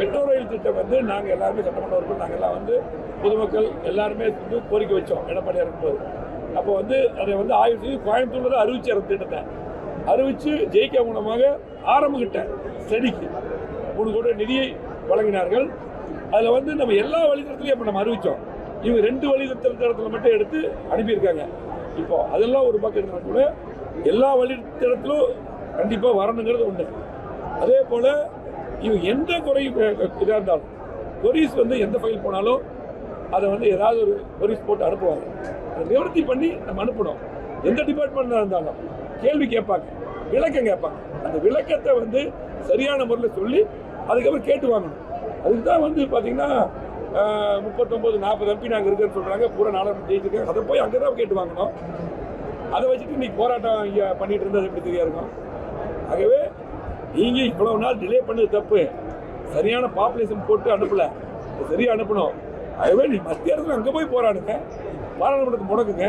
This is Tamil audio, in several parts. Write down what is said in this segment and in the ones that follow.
மெட்ரோ ரயில் திட்டம் வந்து நாங்கள் எல்லாருமே சட்டமன்ற உறுப்பினர் நாங்கள் எல்லாம் வந்து பொதுமக்கள் எல்லாருமே வந்து கோரிக்கை வச்சோம் எடப்பாடியாக இருக்கும்போது. அப்போ வந்து அதை வந்து ஆய்வு செய்து கோயம்புத்தூரில் தான் அறிவிச்சார் அந்த திட்டத்தை. அறிவித்து ஜெயிக்க மூலமாக ஆரம்பிக்கிட்டேன் ஸ்டடிக்கு மூணு கோடி நிதியை வழங்கினார்கள். அதில் வந்து நம்ம எல்லா வழித்தடத்துலையும் இப்போ நம்ம அறிவித்தோம் இவங்க ரெண்டு வழித்தடத்தில் மட்டும் எடுத்து அனுப்பியிருக்காங்க. இப்போ அதெல்லாம் ஒரு பக்கம் இருந்தால் கூட எல்லா வழித்தடத்திலும் கண்டிப்பாக வரணுங்கிறது உண்டு. அதே போல் இவங்க எந்த குறை இதாக இருந்தாலும் கொரிஸ் வந்து எந்த ஃபைல் போனாலும் அதை வந்து ஏதாவது ஒரு கொரிஸ் போட்டு அனுப்புவாங்க. அதை நிவர்த்தி பண்ணி நம்ம அனுப்பணும். எந்த டிபார்ட்மெண்ட்டாக இருந்தாலும் கேள்வி கேட்பாங்க விளக்கம் கேட்பாங்க. அந்த விளக்கத்தை வந்து சரியான முறையில் சொல்லி அதுக்கப்புறம் கேட்டு வாங்கணும். அதுக்கு தான் வந்து பார்த்தீங்கன்னா முப்பத்தொம்போது நாற்பது எம்பி நாங்கள் இருக்குன்னு சொல்கிறாங்க பூரா நாடாளுமன்ற ஜெயிச்சிருக்காங்க. அதை போய் அங்கே தான் கேட்டு வாங்கணும். அதை வச்சுட்டு இன்னைக்கு போராட்டம் இங்கே பண்ணிட்டு இருந்தது எப்படி தெரியா இருக்கும்? ஆகவே நீங்கள் இவ்வளவு நாள் டிலே பண்ணது தப்பு. சரியான பாப்புலேஷன் போட்டு அனுப்பல. சரியாக அனுப்பணும். அதுவே நீ மத்திய அரசு அங்கே போய் போராடுங்க. பாராளுமன்றத்தை முடக்குங்க.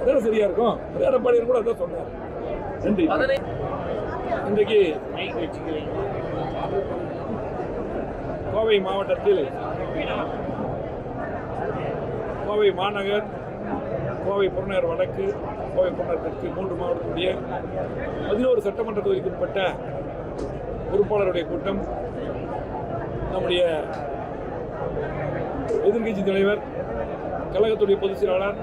அதான் சரியா இருக்கும்? அது எடப்பாடியார் கூட அதான் சொன்னார். நன்றி. இன்றைக்கு கோவை மாவட்டத்தில் கோவை மாநகர் கோவை புறநகர் வடக்கு கோவை புறநகர் தெற்கு மூன்று மாவட்டத்துடைய பதினோரு சட்டமன்ற தொகுதிக்குட்பட்ட பொறுப்பாளருடைய கூட்டம் நம்முடைய எதிர்கட்சி தலைவர் கழகத்துடைய பொதுச் செயலாளர்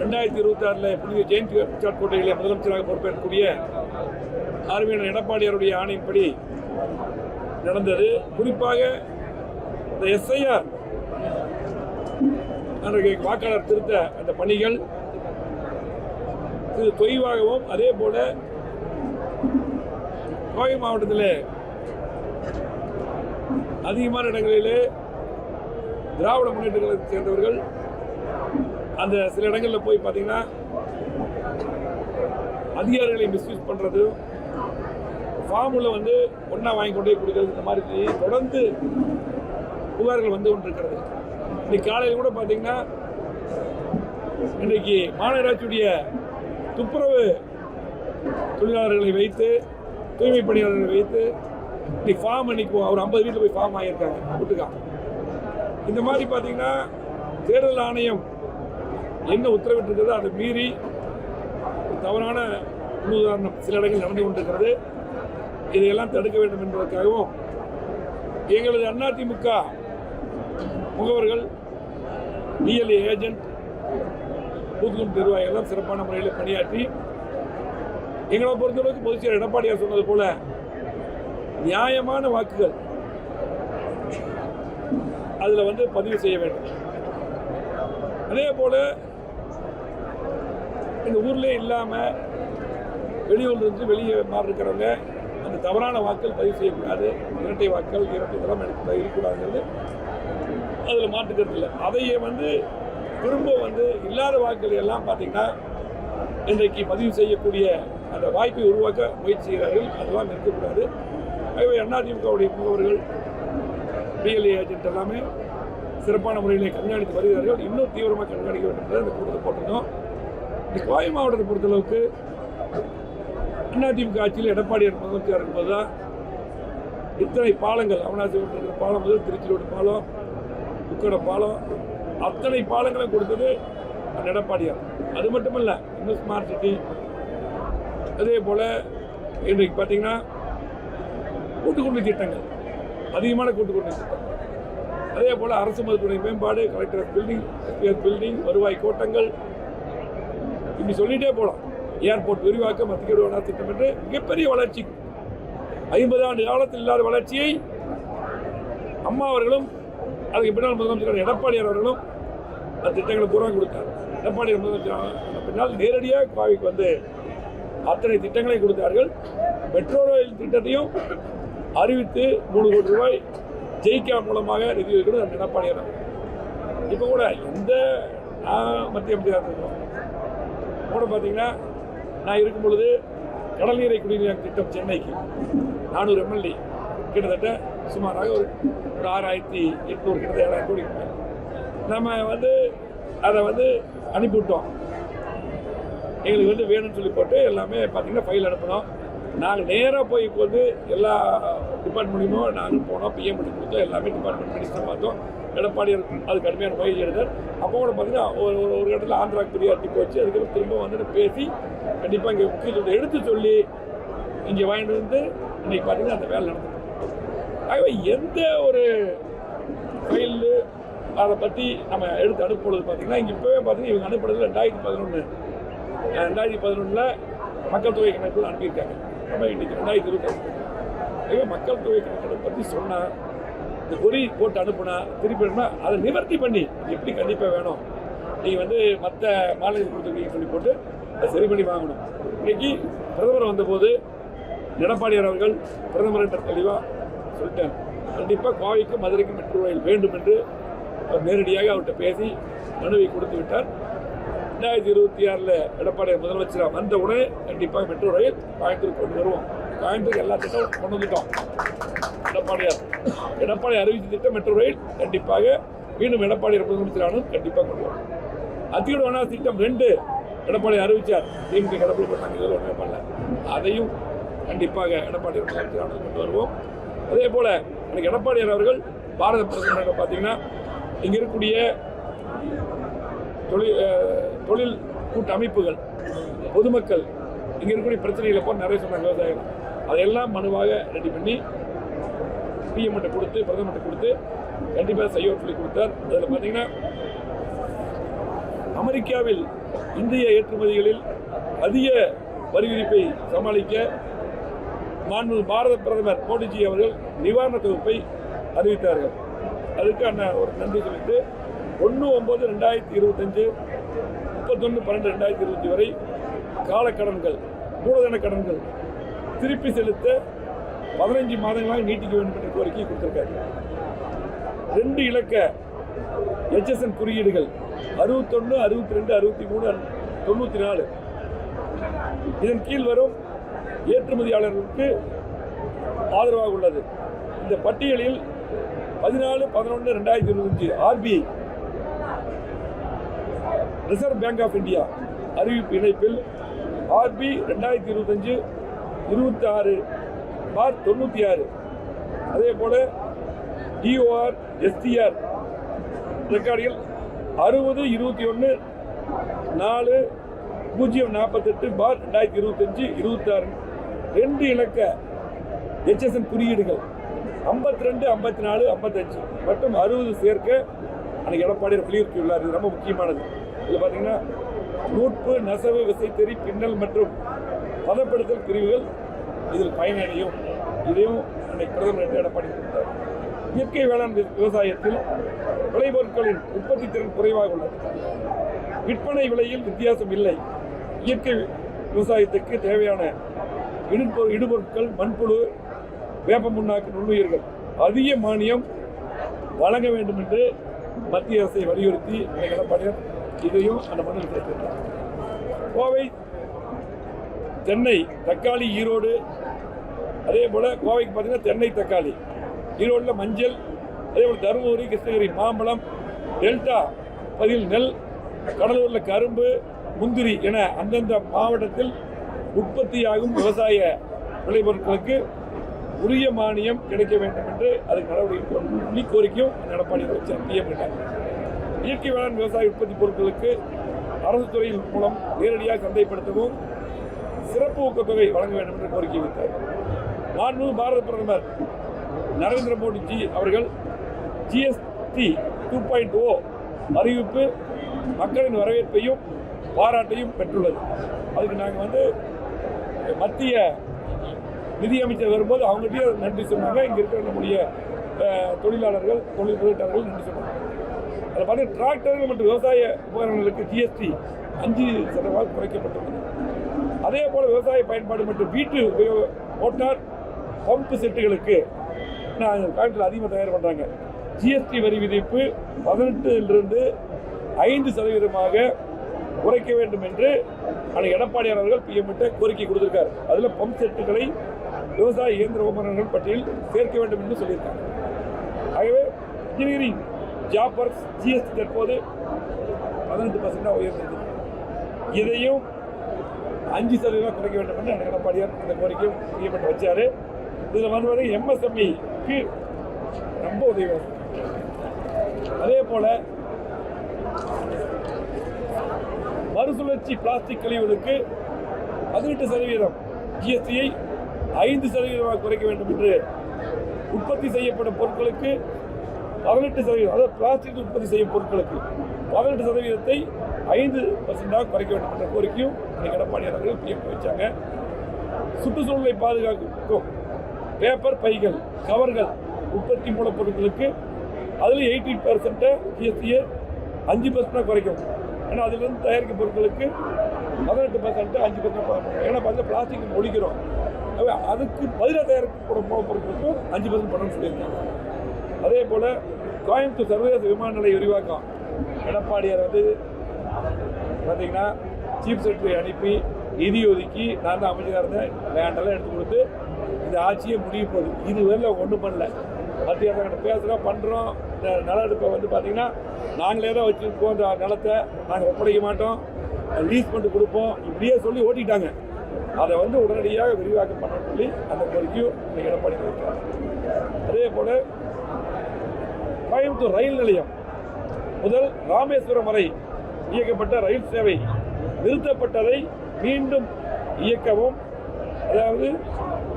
ரெண்டாயிரத்தி இருபத்தி ஆறில் புதிய ஜெயந்தி கோட்டையிலே முதலமைச்சராக பொறுப்பேற்கக்கூடிய ஆர்மியான எடப்பாடியாருடைய ஆணையின்படி நடந்தது. குறிப்பாக இந்த எஸ்ஐஆர் அன்றைக்கு வாக்காளர் திருத்த அந்த பணிகள் இது தொய்வாகவும் அதே போல கோவை மாவட்டத்தில் அதிகமான இடங்களிலே திராவிட முன்னேற்ற கழகத்தை சேர்ந்தவர்கள் அந்த சில இடங்களில் போய் பார்த்தீங்கன்னா அதிகாரிகளை மிஸ்யூஸ் பண்ணுறது ஃபார்மில் வந்து ஒன்றா வாங்கி கொண்டு போய் கொடுக்கறது இந்த மாதிரி தொடர்ந்து புகார்கள் வந்து கொண்டிருக்கிறது. இன்னைக்கு காலையில் கூட பார்த்தீங்கன்னா இன்றைக்கு மாநகராட்சியுடைய துப்புரவு தொழிலாளர்களை வைத்து தூய்மை பணியாளர்களை வைத்து இன்னைக்கு ஃபார்ம் அன்னைக்கு ஒரு ஐம்பது வீட்டில் போய் ஃபார்ம் ஆகியிருக்காங்க வீட்டுக்கா இந்த மாதிரி பார்த்தீங்கன்னா தேர்தல் ஆணையம் என்ன உத்தரவிட்டிருக்கிறதோ அதை மீறி தவறான முன்னுதாரணம் சில இடங்கள் நடந்து கொண்டிருக்கிறது. இதையெல்லாம் தடுக்க வேண்டும் என்பதற்காகவும் எங்களது அதிமுக முகவர்கள் டிஎல்ஏ ஏஜென்ட் பூத்துக்குடி நிர்வாகிகள் சிறப்பான முறையில் பணியாற்றி எங்களை பொறுத்தளவுக்கு பொதுச் செயலர் எடப்பாடியார் சொன்னது போல நியாயமான வாக்குகள் அதில் வந்து பதிவு செய்ய வேண்டும். அதே போல இந்த ஊர்லேயே இல்லாமல் வெளியூர்லேருந்து வெளியே மாறி இருக்கிறவங்க அந்த தவறான வாக்கள் பதிவு செய்யக்கூடாது. இரட்டை வாக்கள் இரட்டை தரம் எடுக்க இருக்கக்கூடாதுங்கிறது அதில் மாற்றுக்கிறது இல்லை. அதையே வந்து திரும்ப வந்து இல்லாத வாக்குகள் எல்லாம் பார்த்தீங்கன்னா இன்றைக்கு பதிவு செய்யக்கூடிய அந்த வாய்ப்பை உருவாக்க முயற்சி செய்கிறார்கள். அதெல்லாம் இருக்கக்கூடாது ஆகவே அதிமுகவுடைய முகவர்கள் பிஎல்ஏ ஏஜென்ட் எல்லாமே சிறப்பான முறையில் கண்காணித்து வருகிறார்கள். இன்னும் தீவிரமாக கண்காணிக்க வேண்டும் என்பதை அந்த கூட்டத்தை போட்டிருந்தோம். இந்த கோவை மாவட்டத்தை பொறுத்தளவுக்கு அதிமுக ஆட்சியில் எடப்பாடியார் முதலமைச்சர் இருக்கும்போது தான் இத்தனை பாலங்கள். அவனாசி இருக்கிற பாலம் முதல் திருச்சியோடு பாலம் உக்கட பாலம் அத்தனை பாலங்களும் கொடுத்தது அந்த எடப்பாடியார் அது மட்டுமல்ல இன்னும் ஸ்மார்ட் சிட்டி அதே போல் இன்றைக்கு பார்த்தீங்கன்னா கூட்டுக்குடி திட்டங்கள் அதிகமான கூட்டுக்குடி திட்டங்கள். அதே போல் அரசு மருத்துவமனை மேம்பாடு கலெக்டர் பில்டிங் எஸ்பிஆர் பில்டிங் வருவாய் கோட்டங்கள். இப்படி சொல்லிட்டே போகலாம் ஏர்போர்ட் விரிவாக்கம் மத்திய வேணா திட்டம் என்று மிகப்பெரிய வளர்ச்சி. ஐம்பது ஆண்டு காலத்தில் இல்லாத வளர்ச்சியை அம்மா அவர்களும் அதுக்கு பின்னால் முதலமைச்சர் எடப்பாடியார் அவர்களும் அந்த திட்டங்களை பூரா கொடுத்தார். எடப்பாடியார் முதலமைச்சர் பின்னால் நேரடியாக கோவைக்கு வந்து அத்தனை திட்டங்களை கொடுத்தார்கள். மெட்ரோ ரயில் திட்டத்தையும் அறிவித்து மூணு கோடி ரூபாய் ஜெயிக்கா மூலமாக நிதி ஒதுக்கணும் அந்த எடப்பாடியார் இப்போ கூட எந்த நான் மத்திய அமைச்சராக இருக்கோம் கூட பார்த்தீங்கன்னா நான் இருக்கும் பொழுது கடல் நீரை குடிநீர் திட்டம் சென்னைக்கு நானூறு எம்எல்ஏ கிட்டத்தட்ட சுமாராக ஒரு ஒரு ஆறாயிரத்தி எட்நூறு கிட்டத்தட்ட ஏழாயிரம் கோடி. நம்ம வந்து அதை வந்து அனுப்பிவிட்டோம். எங்களுக்கு வந்து வேணும்னு சொல்லி போட்டு எல்லாமே பார்த்திங்கன்னா ஃபைல் அனுப்பினோம். நாங்கள் நேராக போய் இப்போ வந்து எல்லா டிபார்ட்மெண்ட்லையும் நாங்கள் போனோம் பிஎம் கொடுத்தோம் எல்லாமே டிபார்ட்மெண்ட் மினிஸ்டர் பார்த்தோம். எடப்பாடி அது கடுமையான பயிற்சி எடுத்தார். அப்போ கூட பார்த்தீங்கன்னா ஒரு ஒரு ஒரு இடத்துல ஆந்திராக்கு பிரியாரிட்டி போச்சு. அதுக்கப்புறம் திரும்ப வந்துட்டு பேசி கண்டிப்பாக இங்கே முக்கியத்துவத்தை எடுத்து சொல்லி இங்கே வாங்கிட்டு வந்து இன்னைக்கு பார்த்தீங்கன்னா அந்த வேலை நடந்தது ஆகவே எந்த ஒரு ஃபைலு அதை பற்றி நம்ம எடுத்து அனுப்புறது பார்த்தீங்கன்னா இங்கே இப்போவே பார்த்தீங்கன்னா இவங்க அனுப்புறது ரெண்டாயிரத்தி பதினொன்று ரெண்டாயிரத்தி பதினொன்றில் மக்கள் தொகை கணக்கில் அனுப்பியிருக்காங்க. நம்ம இன்னைக்கு ரெண்டாயிரத்தி இருபத்தி மக்கள் தொகை கணக்கெடுப்பு பற்றி சொன்னால் இந்த குறி போட்டு அனுப்புனா திருப்பி அனுப்புனா அதை நிவர்த்தி பண்ணி எப்படி கண்டிப்பாக வேணும்? நீங்கள் வந்து மற்ற மாநிலத்தில் கொடுத்துருக்கீங்கன்னு சொல்லி போட்டு அதை சரி பண்ணி வாங்கணும். இன்னைக்கு பிரதமர் வந்தபோது எடப்பாடியார் அவர்கள் பிரதமர் என்ற தெளிவாக சொல்லிட்டாங்க கண்டிப்பாக கோவைக்கும் மதுரைக்கும் மெட்ரோ ரயில் வேண்டும் என்று நேரடியாக அவர்கிட்ட பேசி மனுவை கொடுத்து விட்டார். ரெண்டாயிரத்தி இருபத்தி ஆறில் எடப்பாடி முதலமைச்சராக வந்த உடனே கண்டிப்பாக மெட்ரோ ரயில் கோயம்புத்தூர் கொண்டு வருவோம். கோயம்புத்தூர் எல்லா திட்டம் கொண்டு வந்துட்டோம். எடப்பாடியார். எடப்பாடி அறிவித்த திட்டம் மெட்ரோ ரயில். கண்டிப்பாக மீண்டும் எடப்பாடியார் முதலமைச்சரானும் கண்டிப்பாக கொண்டு வரும். அத்தியோட வேணா திட்டம் ரெண்டு எடப்பாடி அறிவித்தார் திமுக கடவுள் பண்ணாங்க இதில் ஒன்றுமே பண்ணல. அதையும் கண்டிப்பாக எடப்பாடி முதலமைச்சரானது கொண்டு வருவோம். அதே போல் எனக்கு எடப்பாடியார் அவர்கள் பாரத பிரதமர் பார்த்தீங்கன்னா இங்கே இருக்கக்கூடிய தொழில் தொழில் கூட்ட அமைப்புகள் பொதுமக்கள் இங்கே இருக்கக்கூடிய பிரச்சனைகளை போல் நிறைய சொன்னாங்க விவசாயிகள். அதையெல்லாம் மனுவாக ரெடி பண்ணி பிஎம்கிட்ட கொடுத்து பிரதமர்கிட்ட கொடுத்து கண்டிப்பாக செய்ய சொல்லி கொடுத்தார். அதில் பார்த்தீங்கன்னா அமெரிக்காவில் இந்திய ஏற்றுமதிகளில் அதிக வரி விதிப்பை சமாளிக்க மாண்பு பாரத பிரதமர் மோடிஜி அவர்கள் நிவாரண தொகுப்பை அறிவித்தார்கள். அதுக்கு அண்ணன் ஒரு நன்றி சொல்லிட்டு ஒன்று ஒம்பது ரெண்டாயிரத்தி இருபத்தஞ்சு முப்பத்தொன்று பன்னெண்டு ரெண்டாயிரத்தி இருபத்தி வரை காலக்கடன்கள் மூலதன கடன்கள் திருப்பி செலுத்த பதினைஞ்சு மாதங்களாக நீட்டிக்க வேண்டும் என்ற கோரிக்கை கொடுத்திருக்காரு. ரெண்டு இலக்க எச்எஸ்என் குறியீடுகள் அறுபத்தொன்று அறுபத்தி ரெண்டு அறுபத்தி மூணு தொண்ணூற்றி நாலு இதன் கீழ் வரும் ஏற்றுமதியாளர்களுக்கு ஆதரவாக உள்ளது. இந்த பட்டியலில் பதினாலு பதினொன்று ரெண்டாயிரத்தி இருபத்தஞ்சு RBI reserve bank of India அறிவிப்பு இணைப்பில் ஆர்பி ரெண்டாயிரத்தி இருபத்தஞ்சு இருபத்தி ஆறு பார் தொண்ணூற்றி ஆறு அதே போல் டிஓஆர் எஸ்டிஆர் ரெக்கார்டில் அறுபது இருபத்தி ஒன்று நாலு பூஜ்ஜியம் நாற்பத்தெட்டு பார் ரெண்டாயிரத்தி இருபத்தஞ்சு இருபத்தாறு. ரெண்டு இலக்க எச்எஸ்என் குறியீடுகள் ஐம்பத்தி ரெண்டு ஐம்பத்தி நாலு ஐம்பத்தஞ்சு மற்றும் அறுபது சேர்க்க அன்னைக்கு எடப்பாடியார் வலியுறுத்தியுள்ளார். இது ரொம்ப முக்கியமானது. இது பார்த்தீங்கன்னா நூற்பு நெசவு விசைத்தறி பின்னல் மற்றும் பதப்படுத்தல் பிரிவுகள் இதில் பயனடையும். இதையும் அன்னைக்கு பிரதமர் என்று எடப்பாடி கொடுத்தார் இயற்கை வேளாண் விவசாயத்தில் விளைபொருட்களின் உற்பத்தி திறன் குறைவாக உள்ளது. விற்பனை விலையில் வித்தியாசம் இல்லை. இயற்கை விவசாயத்துக்கு தேவையான இடுபொ இடுபொருட்கள் மண்புழு வேப்ப முன்னாக்கு நுண்ணுயிர்கள் அதிக மானியம் வழங்க வேண்டும் என்று மத்திய அரசை வலியுறுத்தி எடப்பாடியார் இதையும் அந்த மண்ணில் சேர்த்திருக்கிறார் கோவை தென்னை தக்காளி ஈரோடு அதே போல் கோவைக்கு பார்த்தீங்கன்னா தென்னை தக்காளி. ஈரோட்டில் மஞ்சள் அதே போல் தருமபுரி கிருஷ்ணகிரி மாம்பழம் டெல்டா பதில் நெல் கடலூரில் கரும்பு முந்திரி என அந்தந்த மாவட்டத்தில் உற்பத்தியாகும் விவசாய விளைபொருட்களுக்கு உரிய மானியம் கிடைக்க வேண்டும் என்று அதுக்கு நடவடிக்கை சொல்லி கோரிக்கையும் எடப்பாடி பிஎம் இயற்கை வேளாண் விவசாய உற்பத்தி பொருட்களுக்கு அரசு துறையின் மூலம் நேரடியாக சந்தைப்படுத்தவும் சிறப்பு ஊக்கத்தொகை வழங்க வேண்டும் என்று கோரிக்கை வைத்தார். மாண்பு பாரத பிரதமர் நரேந்திர மோடிஜி அவர்கள் ஜிஎஸ்டி டூ பாயிண்ட் ஓ அறிவிப்பு மக்களின் வரவேற்பையும் பாராட்டையும் பெற்றுள்ளது. அதுக்கு நாங்கள் வந்து மத்திய நிதியமைச்சர் வரும்போது அவங்ககிட்டயே நன்றி சொன்னாங்க. இங்கே இருக்கிற நம்முடைய தொழிலாளர்கள் தொழில் முதலீட்டாளர்கள் நன்றி சொன்னாங்க. அதில் பார்த்தீங்கன்னா டிராக்டர்கள் மற்றும் விவசாய உபகரணங்களுக்கு ஜிஎஸ்டி அஞ்சு சதவீதம் குறைக்கப்பட்டுள்ளது. அதே போல் விவசாய பயன்பாடு மற்றும் வீட்டு உபயோக மோட்டார் பம்பு செட்டுகளுக்கு நான் காலத்தில் அதிகமாக தயார் பண்ணுறாங்க ஜிஎஸ்டி வரி விதிப்பு பதினெட்டுலிருந்து ஐந்து சதவீதமாக குறைக்க வேண்டும் என்று அன்னைக்கு எடப்பாடியார் அவர்கள் பிஎம் கோரிக்கை கொடுத்திருக்கார். அதில் பம்ப் செட்டுகளை விவசாய இயந்திர உபகரணங்கள் பட்டியலில் சேர்க்க வேண்டும் என்று சொல்லியிருக்காங்க. ஆகவே இன்ஜினியரிங் ஜாப் ஒர்க்ஸ் ஜிஎஸ்டி தற்போது பதினெட்டு பர்சன்டாக உயர்ந்தது இதையும் அஞ்சு சதவீதம் குறைக்க வேண்டும் என்று அண்ணன் எடப்பாடியார் இந்த கோரிக்கையும் செய்யப்பட்டு வச்சார். இதில் வந்து எம்எஸ்எம்இக்கு ரொம்ப உதவி அதே போல் மறுசுழற்சி பிளாஸ்டிக் கழிவுகளுக்கு பதினெட்டு சதவீதம் ஜிஎஸ்டியை ஐந்து சதவீதமாக குறைக்க வேண்டும் என்று உற்பத்தி செய்யப்படும் பொருட்களுக்கு பதினெட்டு சதவீதம் அதாவது பிளாஸ்டிக் உற்பத்தி செய்யும் பொருட்களுக்கு பதினெட்டு சதவீதத்தை ஐந்து பர்சன்டாக குறைக்க வேண்டும் என்ற கோரிக்கையும் இன்னைக்கு எடப்பாடி அவர்கள் பிஎம் வச்சாங்க. சுற்றுச்சூழலை பாதுகாக்கும் பேப்பர் பைகள் கவர்கள் உற்பத்தி மூலப்பொருட்களுக்கு அதில் எயிட்டி பர்சன்ட்டை ஜிஎஸ்டியை அஞ்சு பர்சன்டாக குறைக்கும். ஏன்னா அதிலிருந்து தயாரிக்கும் பொருட்களுக்கு பதினெட்டு பர்சன்ட்டு அஞ்சு பர்சன்ட் ஏன்னா பார்த்தா பிளாஸ்டிக் ஒழிக்கிறோம். அதுக்கு பதிலாக தயாரிக்கப்படும் மூலப்பொருட்களுக்கும் அஞ்சு பர்சன்ட் பண்ணணும்னு சொல்லியிருக்காங்க. அதே போல் கோயம்புத்தூர் சர்வதேச விமான நிலைய விரிவாக்கம். எடப்பாடியார் வந்து பார்த்தீங்கன்னா சீஃப் செக்ரட்டரி அனுப்பி நிதி ஒதுக்கி நான் தான் அமைச்சராக இருந்தேன். லேண்டெல்லாம் எடுத்து கொடுத்து இந்த ஆட்சியே முடிய போகுது. இது ஒன்றும் பண்ணல. மத்திய அரசாங்கிட்ட பேசுகிறோம் பண்ணுறோம் இந்த நில எடுப்பை வந்து பார்த்தீங்கன்னா நாங்களே தான் வச்சுருக்கோம். இந்த நிலத்தை நாங்கள் ஒப்படைக்க மாட்டோம். லீஸ் பண்ணிட்டு கொடுப்போம். இப்படியே சொல்லி ஓட்டிட்டாங்க. அதை வந்து உடனடியாக விரிவாக்கம் பண்ண சொல்லி அந்த கோரிக்கையும் இன்னைக்கு எடப்பாடி வைக்கிறார். அதே போல் கோயம்புத்தூர் ரயில் நிலையம் முதல் ராமேஸ்வரம் வரை இயக்கப்பட்ட ரயில் சேவை நிறுத்தப்பட்டதை மீண்டும் இயக்கவும். அதாவது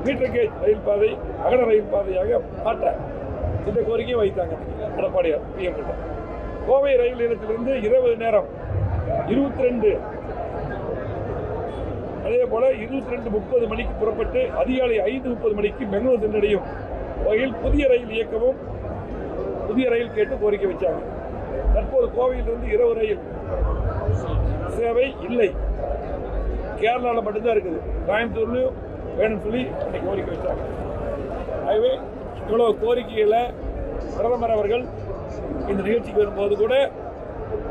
மீட்டர் கேஜ் ரயில் பாதை அகல ரயில் பாதையாக மாற்ற இந்த கோரிக்கையை வைத்தாங்க எடப்பாடியார் பிஎம் கோவை ரயில் நிலையத்திலிருந்து இருபது நேரம் இருபத்தி ரெண்டு அதே போல இருபத்தி ரெண்டு முப்பது மணிக்கு புறப்பட்டு அதிகாலை ஐந்து முப்பது மணிக்கு பெங்களூர் சென்றடையும் வகையில் புதிய ரயில் இயக்கவும் புதிய ரயில் கேட்டு கோரிக்கை வச்சாங்க. தற்போது கோவையிலிருந்து இரவு ரயில் சேவை இல்லை. கேரளாவில் மட்டும்தான் இருக்குது. கோயம்புத்தூர்லையும் வேணும்னு சொல்லி இன்னைக்கு கோரிக்கை வச்சாங்க. ஆகவே இவ்வளோ கோரிக்கைகளை பிரதமர் அவர்கள் இந்த நிகழ்ச்சிக்கு வரும்போது கூட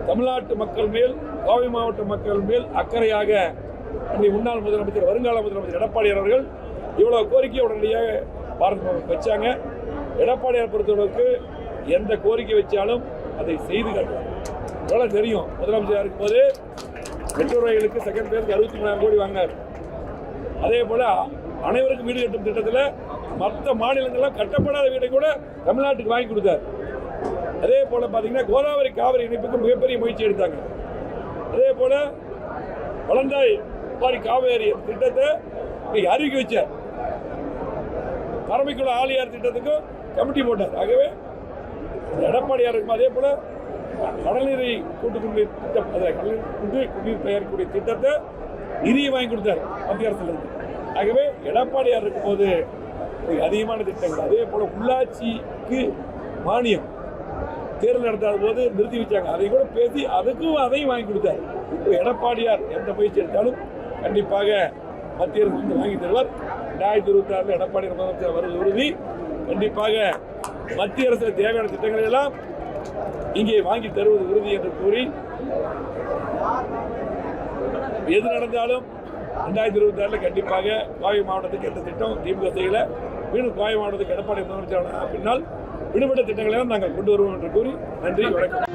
தமிழ்நாட்டு மக்கள் மேல் கோவை மாவட்ட மக்கள் மேல் அக்கறையாக இன்னைக்கு முன்னாள் முதலமைச்சர் வருங்கால முதலமைச்சர் எடப்பாடியார் அவர்கள் இவ்வளோ கோரிக்கையை உடனடியாக பாரத வச்சாங்க. எடப்பாடியார் பொறுத்தளவுக்கு எந்த கோரிக்கை வச்சாலும் அதை செய்து காட்டுவார். இவ்வளோ தெரியும் முதலமைச்சராக இருக்கும்போது மெட்ரோ ரயிலுக்கு செகண்ட் பேருக்கு அறுபத்தி மூணாயிரம் கோடி வாங்கினார். அதே போல் அனைவருக்கும் வீடு கட்டும் திட்டத்தில் மற்ற மாநிலங்கள்லாம் கட்டப்படாத வீடை கூட தமிழ்நாட்டுக்கு வாங்கி கொடுத்தார். அதே போல் பார்த்தீங்கன்னா கோதாவரி காவிரி இணைப்புக்கு மிகப்பெரிய முயற்சி எடுத்தாங்க. அதே போல் வளந்தாய் பாரி காவேரி திட்டத்தை இன்னைக்கு அறிவிக்க வச்சார். பரமைக்குள்ள ஆலியார் திட்டத்துக்கும் கமிட்டி போட்டார். ஆகவே எடப்பாடியார் இருக்கும் அதே போல் கடல்நீரை கூட்டு குடிநீர் திட்டம் அதை கடலில் கூட்டு குடிநீர் தயாரிக்கக்கூடிய திட்டத்தை நிதியை வாங்கி கொடுத்தார் மத்திய அரசுலேருந்து ஆகவே எடப்பாடியார் இருக்கும்போது அதிகமான திட்டங்கள். அதே போல் உள்ளாட்சிக்கு மானியம் தேர்தல் நடத்தாத போது நிறுத்தி வச்சாங்க. அதை கூட பேசி அதுக்கும் அதையும் வாங்கி கொடுத்தார். இப்போ எடப்பாடியார் எந்த முயற்சி எடுத்தாலும் கண்டிப்பாக மத்திய அரசு வந்து வாங்கி தருவார். ரெண்டாயிரத்தி இருபத்தி ஆறில் எடப்பாடி முதலமைச்சர் வருவது உறுதி. கண்டிப்பாக மத்திய அரசு தேவையான திட்டங்களை எல்லாம் இங்கே வாங்கி தருவது உறுதி என்று கூறி எது நடந்தாலும் ரெண்டாயிரத்தி இருபத்தி ஆறில் கண்டிப்பாக கோவை மாவட்டத்துக்கு எந்த திட்டம் திமுக செய்யல. மீண்டும் கோவை மாவட்டத்துக்கு எடப்பாடி முதலமைச்சர் பின்னால் விடுபட்ட திட்டங்களை நாங்கள் கொண்டு வருவோம் என்று கூறி நன்றி வணக்கம்.